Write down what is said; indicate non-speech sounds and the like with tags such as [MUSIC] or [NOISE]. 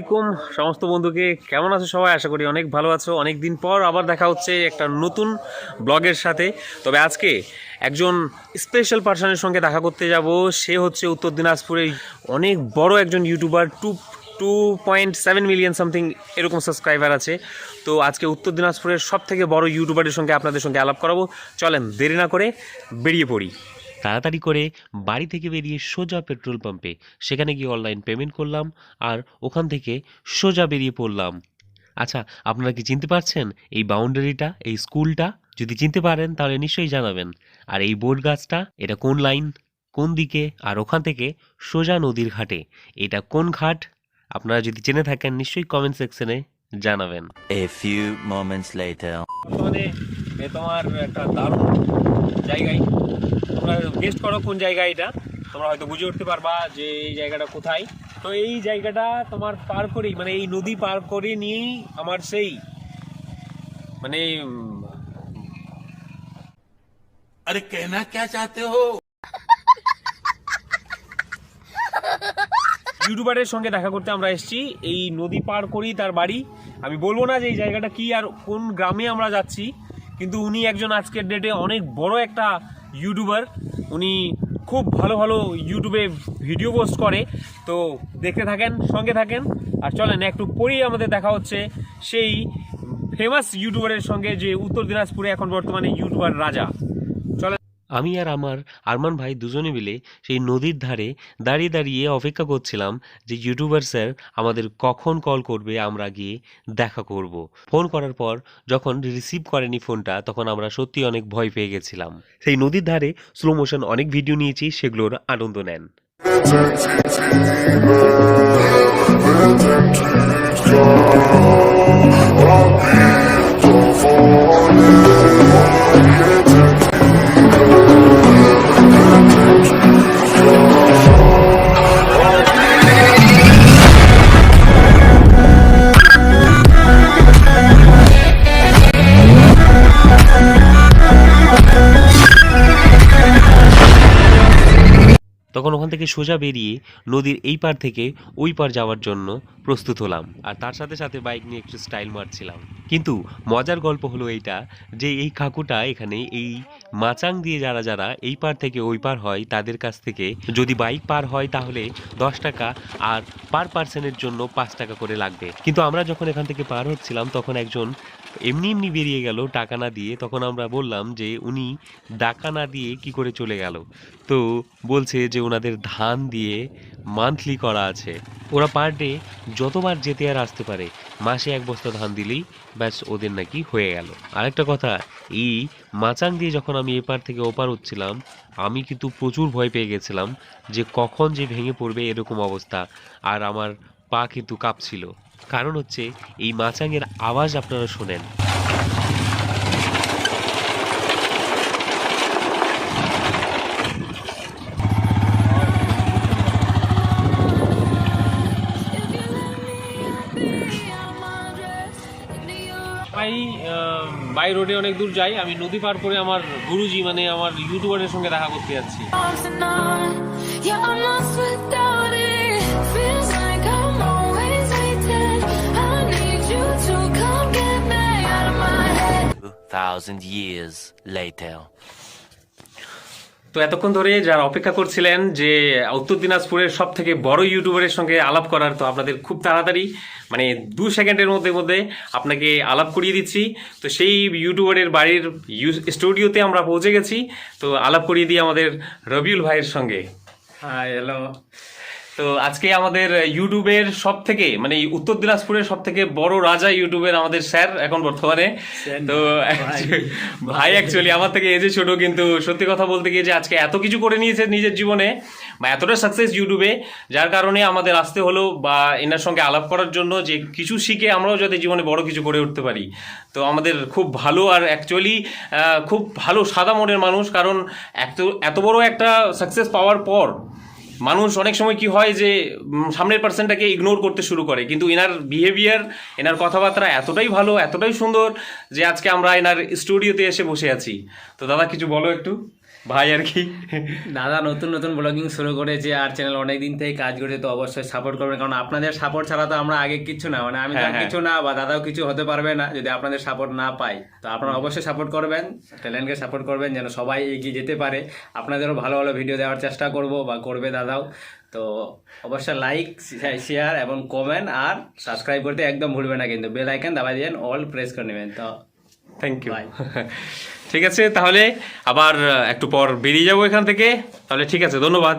আলাইকুম। সমস্ত বন্ধুকে কেমন আছো সবাই? আশা করি অনেক ভালো আছো। অনেক দিন পর আবার দেখা হচ্ছে একটা নতুন ব্লগের সাথে। তবে আজকে একজন স্পেশাল পার্সনের সঙ্গে দেখা করতে যাব। সে হচ্ছে উত্তর দিনাজপুরে অনেক বড় একজন YouTuber two two point seven million something এরকম সাবস্ক্রাইবার আছে। তো আজকে উত্তর দিনাজপুরের সব থেকে বড় ইউটিউবারের সঙ্গে আপনাদের সঙ্গে আলাপ করাবো। চলেন, দেরি না করে বেরিয়ে পড়ি। তাড়াতাড়ি করে বাড়ি থেকে বেরিয়ে সোজা পেট্রোল পাম্পে। সেখানে গিয়ে অনলাইন পেমেন্ট করলাম আর ওখান থেকে সোজা বেরিয়ে পড়লাম। আচ্ছা আপনারা কি চিনতে পারছেন এই বাউন্ডারিটা এই স্কুলটা যদি চিনতে পারেন তাহলে নিশ্চয়ই জানাবেন। আর এই বোর্ড গাছটা এটা কোন লাইন কোন দিকে? আর ওখান থেকে সোজা নদীর ঘাটে। এটা কোন ঘাট? আপনারা যদি জেনে থাকেন নিশ্চয়ই কমেন্ট সেকশনে জানাবেন। A few moments later. এ তোমার একটা দারুণ জায়গায়। তোমরা গেস্ট করো কোন জায়গায় এটা। তোমরা হয়তো বুঝে উঠতে পারবা যে এই জায়গাটা কোথায়। তো এই জায়গাটা তোমার পার করেই মানে এই নদী পার করে নিয়েই আমার সেই মানে আরে কেনা কে চাতে হো ইউটিউবারের সঙ্গে দেখা করতে আমরা এসেছি। এই নদী পার করেই তার বাড়ি। আমি বলব না যে এই জায়গাটা কি আর কোন গ্রামে আমরা যাচ্ছি। কিন্তু উনি একজন আজকের ডেটে অনেক বড় একটা ইউটিউবার উনি খুব ভালো ভালো ইউটিউবে ভিডিও পোস্ট করে। তো দেখতে থাকেন, সঙ্গে থাকেন। আর চলেন, একটু পরেই আমাদের দেখা হচ্ছে সেই ফেমাস ইউটিউবারের সঙ্গে যে উত্তর দিনাজপুরে এখন বর্তমানে ইউটিউবার রাজা। আমি আর আমার আরমান ভাই দুজনে মিলে সেই নদীর ধারে দাঁড়িয়ে দাঁড়িয়ে অপেক্ষা করছিলাম যে ইউটিউবার স্যার আমাদের কখন কল করবে আমরা গিয়ে দেখা করব। ফোন করার পর যখন রিসিভ করেনি ফোনটা তখন আমরা সত্যি অনেক ভয় পেয়ে গেছিলাম। সেই নদীর ধারে স্লো মোশন অনেক ভিডিও নিয়েছি, সেগুলোর আনন্দ নেন। তখন ওখান থেকে সোজা বেরিয়ে নদীর এই পার থেকে ওই পার যাওয়ার জন্য প্রস্তুত হলাম। আর তার সাথে সাথে বাইক নিয়ে একটু স্টাইল মারছিলাম। কিন্তু মজার গল্প হলো এইটা যে এই কাকুটা এখানে এই মাচাং দিয়ে যারা যারা এই পার থেকে ওই পার হয় তাদের কাছ থেকে যদি বাইক পার হয় তাহলে দশ টাকা আর পার পার্সনের জন্য পাঁচ টাকা করে লাগবে। কিন্তু আমরা যখন এখান থেকে পার হচ্ছিলাম তখন একজন এমনি এমনি বেরিয়ে গেল টাকা না দিয়ে। তখন আমরা বললাম যে উনি টাকা না দিয়ে কি করে চলে গেল। তো বলছে যে ওনাদের ধান দিয়ে মান্থলি করা আছে। ওরা পার ডে যতবার যেতে আর আসতে পারে, মাসে এক বস্তা ধান দিলেই ব্যাস ওদের নাকি হয়ে গেল। আরেকটা কথা, এই মাচাং দিয়ে যখন আমি এপার থেকে ওপার হচ্ছিলাম, আমি কিন্তু প্রচুর ভয় পেয়ে গেছিলাম যে কখন যে ভেঙে পড়বে এরকম অবস্থা। আর আমার পা কিন্তু কাঁপছিল। কারণ হচ্ছে এই মাচাঙের আওয়াজ আপনারা শোনেন। ভাই বাই রোডে অনেক দূর যাই। আমি নদী পার করে আমার গুরুজি মানে আমার ইউটিউবারের সঙ্গে দেখা করতে যাচ্ছি। 2,000 years later. তো এতক্ষণ ধরে যারা অপেক্ষা করছিলেন যে উত্তর দিনাজপুরের সব থেকে বড় ইউটিউবারের সঙ্গে আলাপ করার তো আপনাদের খুব তাড়াতাড়ি মানে দু সেকেন্ডের মধ্যে মধ্যে আপনাকে আলাপ করিয়ে দিচ্ছি। তো সেই ইউটিউবারের বাড়ির স্টুডিওতে আমরা পৌঁছে গেছি। তো আলাপ করিয়ে দিই আমাদের রবিউল ভাইয়ের সঙ্গে। হ্যাঁ হ্যালো তো আজকে আমাদের ইউটিউবের সব থেকে মানে উত্তর দিনাজপুরের সব থেকে বড় রাজা ইউটিউবের আমাদের স্যার এখন বর্তমানে। তো ভাই। অ্যাকচুয়ালি আমার থেকে এজে ছোট কিন্তু সত্যি কথা বলতে গিয়ে যে আজকে এত কিছু করে নিয়েছে নিজের জীবনে বা এতটা সাকসেস ইউটিউবে যার কারণে আমাদের আসতে হলো বা এনার সঙ্গে আলাপ করার জন্য যে কিছু শিখে আমরাও যাতে জীবনে বড় কিছু করে উঠতে পারি। তো আমাদের খুব ভালো আর অ্যাকচুয়ালি খুব ভালো সাদা মনের মানুষ কারণ এত এত বড় একটা সাকসেস পাওয়ার পর মানুষ অনেক সময় কি হয় যে সামনের পার্সনটাকে ইগনোর করতে শুরু করে। কিন্তু এনার বিহেভিয়ার এনার কথাবার্তা এতটাই ভালো, এতটাই সুন্দর যে, আজকে আমরা এনার স্টুডিওতে এসে বসে আছি। তো দাদা, কিছু বলো একটু? ভাই আর কি। দাদা নতুন নতুন ব্লগিং শুরু করেছে আর চ্যানেল অনেক দিন থেকে কাজ করে তো অবশ্যই সাপোর্ট করবেন। কারণ আপনাদের সাপোর্ট ছাড়া তো আমরা আগে কিছু না মানে আমি হ্যাঁ, হ্যাঁ। কিছু না বা দাদাও কিছু হতে পারবে না যদি আপনাদের সাপোর্ট না পাই তো আপনারা অবশ্যই সাপোর্ট করবেন ট্যালেন্টকে সাপোর্ট করবেন যেন সবাই এগিয়ে যেতে পারে। আপনাদেরও ভালো ভালো ভিডিও দেওয়ার চেষ্টা করব বা করবে দাদাও। তো অবশ্যই লাইক শেয়ার এবং কমেন্ট আর সাবস্ক্রাইব করতে একদম ভুলবে না কিন্তু বেল আইকন দাবাই দিবেন অল প্রেস করে নেবেন। তো থ্যাংক ইউ. [LAUGHS] ঠিক আছে তাহলে আবার একটু পর বেরিয়ে যাব এখান থেকে। তাহলে ঠিক আছে ধন্যবাদ।